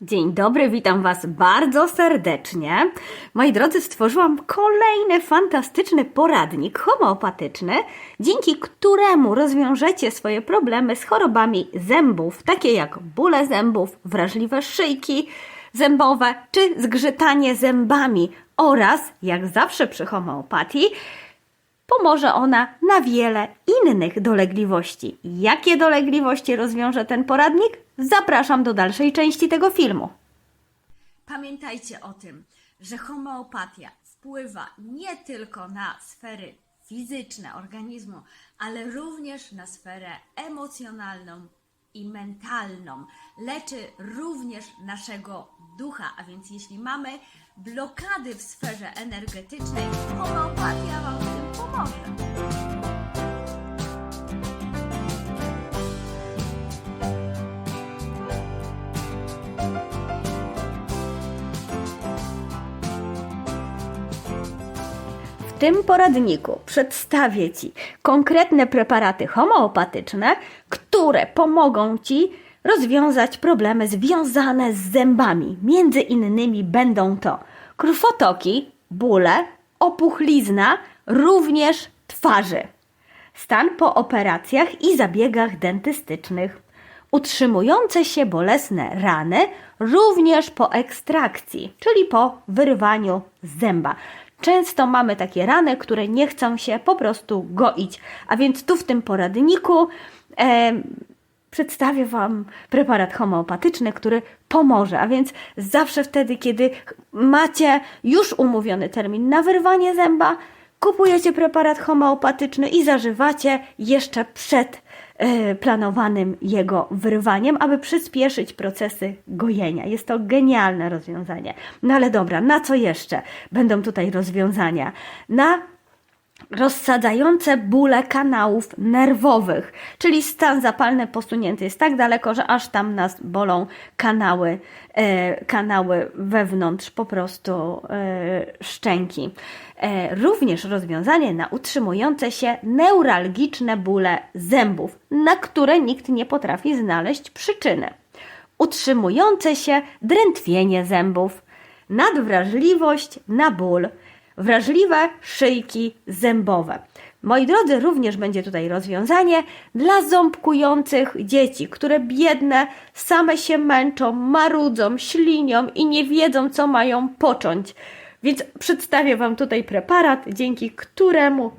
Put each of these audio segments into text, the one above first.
Dzień dobry, witam Was bardzo serdecznie. Moi drodzy, stworzyłam kolejny fantastyczny poradnik homeopatyczny, dzięki któremu rozwiążecie swoje problemy z chorobami zębów, takie jak bóle zębów, wrażliwe szyjki zębowe czy zgrzytanie zębami oraz, jak zawsze przy homeopatii, pomoże ona na wiele innych dolegliwości. Jakie dolegliwości rozwiąże ten poradnik? Zapraszam do dalszej części tego filmu. Pamiętajcie o tym, że homeopatia wpływa nie tylko na sfery fizyczne organizmu, ale również na sferę emocjonalną i mentalną. Leczy również naszego ducha, a więc jeśli mamy blokady w sferze energetycznej, homeopatia Wam w tym pomoże. W tym poradniku przedstawię Ci konkretne preparaty homeopatyczne, które pomogą Ci rozwiązać problemy związane z zębami. Między innymi będą to krwotoki, bóle, opuchlizna, również twarzy, stan po operacjach i zabiegach dentystycznych, utrzymujące się bolesne rany, również po ekstrakcji, czyli po wyrywaniu zęba. Często mamy takie rany, które nie chcą się po prostu goić, a więc tu w tym poradniku przedstawię Wam preparat homeopatyczny, który pomoże. A więc zawsze wtedy, kiedy macie już umówiony termin na wyrwanie zęba, kupujecie preparat homeopatyczny i zażywacie jeszcze przed e, planowanym jego wyrwaniem, aby przyspieszyć procesy gojenia. Jest to genialne rozwiązanie. No ale dobra, na co jeszcze będą tutaj rozwiązania? Na rozsadzające bóle kanałów nerwowych, czyli stan zapalny posunięty jest tak daleko, że aż tam nas bolą kanały, e, kanały wewnątrz po prostu e, szczęki. E, również rozwiązanie na utrzymujące się neuralgiczne bóle zębów, na które nikt nie potrafi znaleźć przyczyny. Utrzymujące się drętwienie zębów, nadwrażliwość na ból, wrażliwe szyjki zębowe. Moi drodzy, również będzie tutaj rozwiązanie dla ząbkujących dzieci, które biedne same się męczą, marudzą, ślinią i nie wiedzą, co mają począć. Więc przedstawię Wam tutaj preparat, dzięki któremu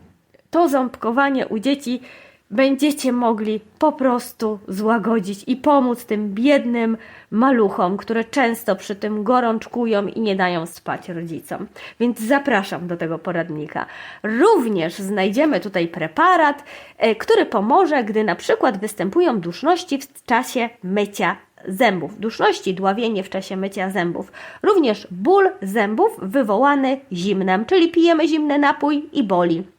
to ząbkowanie u dzieci będziecie mogli po prostu złagodzić i pomóc tym biednym maluchom, które często przy tym gorączkują i nie dają spać rodzicom. Więc zapraszam do tego poradnika. Również znajdziemy tutaj preparat, e, który pomoże, gdy na przykład występują duszności w czasie mycia zębów, duszności, dławienie w czasie mycia zębów. Również ból zębów wywołany zimnem, czyli pijemy zimny napój i boli.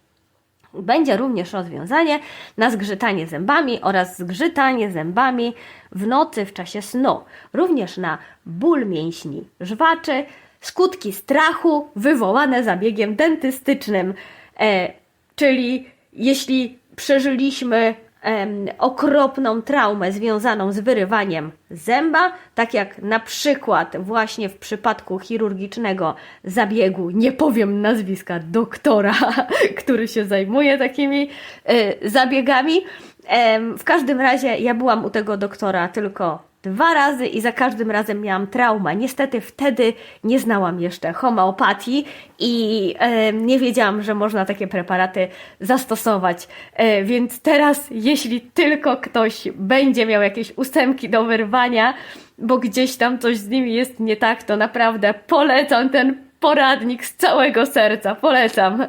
Będzie również rozwiązanie na zgrzytanie zębami oraz zgrzytanie zębami w nocy w czasie snu. Również na ból mięśni żwaczy, skutki strachu wywołane zabiegiem dentystycznym. E, czyli jeśli przeżyliśmy em, okropną traumę związaną z wyrywaniem zęba, tak jak na przykład właśnie w przypadku chirurgicznego zabiegu, nie powiem nazwiska doktora, który się zajmuje takimi e, zabiegami. Em, w każdym razie ja byłam u tego doktora tylko dwa razy i za każdym razem miałam traumę. Niestety wtedy nie znałam jeszcze homeopatii i e, nie wiedziałam, że można takie preparaty zastosować. E, więc teraz, jeśli tylko ktoś będzie miał jakieś ósemki do wyrwania, bo gdzieś tam coś z nimi jest nie tak, to naprawdę polecam ten poradnik z całego serca. Polecam.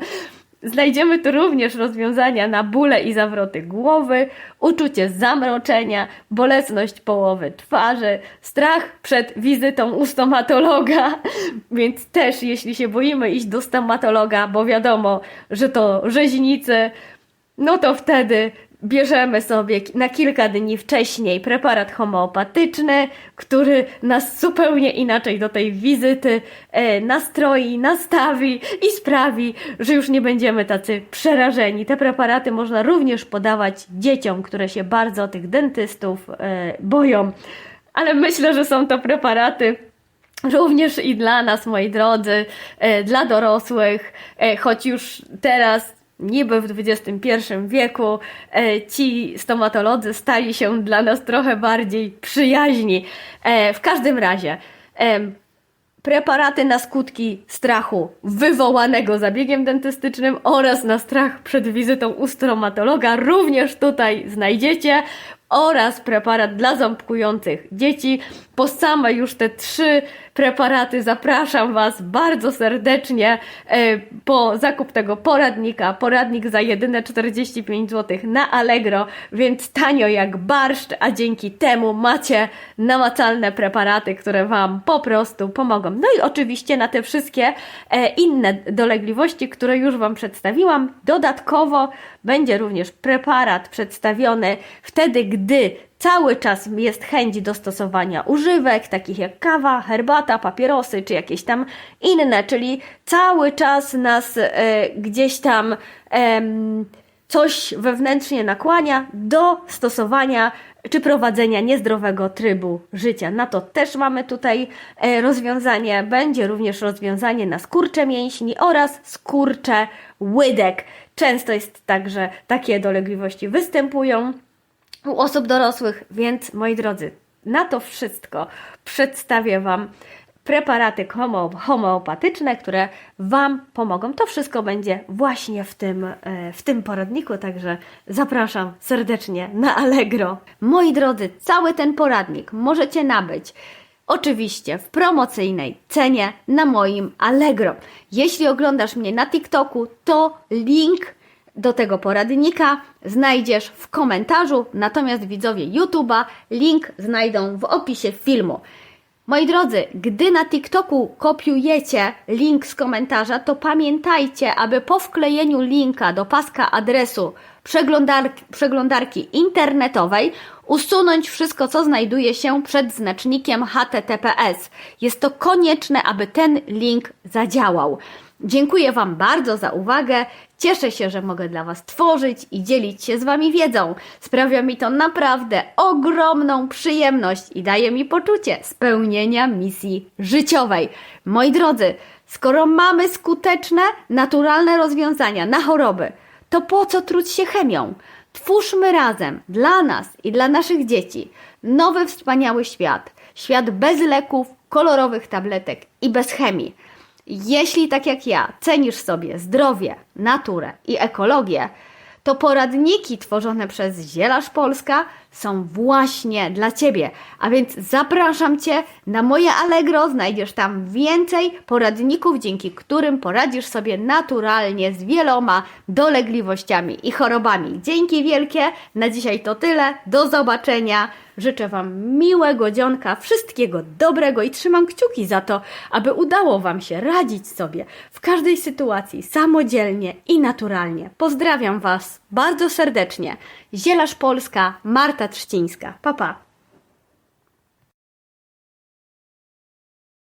Znajdziemy tu również rozwiązania na bóle i zawroty głowy, uczucie zamroczenia, bolesność połowy twarzy, strach przed wizytą u stomatologa. Więc też, jeśli się boimy iść do stomatologa, bo wiadomo, że to rzeźnicy, no to wtedy bierzemy sobie na kilka dni wcześniej preparat homeopatyczny, który nas zupełnie inaczej do tej wizyty e, nastroi, nastawi i sprawi, że już nie będziemy tacy przerażeni. Te preparaty można również podawać dzieciom, które się bardzo tych dentystów e, boją. ale myślę, że są to preparaty również i dla nas, moi drodzy, e, dla dorosłych, choć już teraz niby w XXI wieku e, ci stomatolodzy stali się dla nas trochę bardziej przyjaźni. E, W każdym razie, em, preparaty na skutki strachu wywołanego zabiegiem dentystycznym oraz na strach przed wizytą u stomatologa również tutaj znajdziecie oraz preparat dla ząbkujących dzieci. Po same już te trzy preparaty zapraszam Was bardzo serdecznie e, po zakup tego poradnika. Poradnik za jedyne 45 zł na Allegro, więc tanio jak barszcz, a dzięki temu macie namacalne preparaty, które Wam po prostu pomogą. No i oczywiście na te wszystkie e, inne dolegliwości, które już Wam przedstawiłam, dodatkowo będzie również preparat przedstawiony wtedy, gdy cały czas jest chęć do stosowania używek, takich jak kawa, herbata, papierosy czy jakieś tam inne, czyli cały czas nas e, gdzieś tam coś wewnętrznie nakłania do stosowania czy prowadzenia niezdrowego trybu życia. Na to też mamy tutaj e, rozwiązanie. Będzie również rozwiązanie na skurcze mięśni oraz skurcze łydek. Często jest tak, że takie dolegliwości występują u osób dorosłych, więc moi drodzy, na to wszystko przedstawię Wam preparaty homeopatyczne, które Wam pomogą. To wszystko będzie właśnie w tym, e, w tym poradniku, także zapraszam serdecznie na Allegro. Moi drodzy, cały ten poradnik możecie nabyć Oczywiście w promocyjnej cenie na moim Allegro. Jeśli oglądasz mnie na TikToku, to link do tego poradnika znajdziesz w komentarzu, natomiast widzowie YouTube'a link znajdą w opisie filmu. Moi drodzy, gdy na TikToku kopiujecie link z komentarza, to pamiętajcie, aby po wklejeniu linka do paska adresu przeglądarki, internetowej usunąć wszystko, co znajduje się przed znacznikiem HTTPS. Jest to konieczne, aby ten link zadziałał. Dziękuję Wam bardzo za uwagę. Cieszę się, że mogę dla Was tworzyć i dzielić się z Wami wiedzą. Sprawia mi to naprawdę ogromną przyjemność i daje mi poczucie spełnienia misji życiowej. Moi drodzy, skoro mamy skuteczne, naturalne rozwiązania na choroby, to po co truć się chemią? Twórzmy razem dla nas i dla naszych dzieci nowy, wspaniały świat. Świat bez leków, kolorowych tabletek i bez chemii. Jeśli tak jak ja cenisz sobie zdrowie, naturę i ekologię, to poradniki tworzone przez Zielarz Polska są właśnie dla Ciebie. A więc zapraszam Cię na moje Allegro. Znajdziesz tam więcej poradników, dzięki którym poradzisz sobie naturalnie z wieloma dolegliwościami i chorobami. Dzięki wielkie. Na dzisiaj to tyle. Do zobaczenia. Życzę Wam miłego dzionka, wszystkiego dobrego i trzymam kciuki za to, aby udało Wam się radzić sobie w każdej sytuacji samodzielnie i naturalnie. Pozdrawiam Was bardzo serdecznie. Zielarz Polska, Marta Trzcińska. Pa, pa.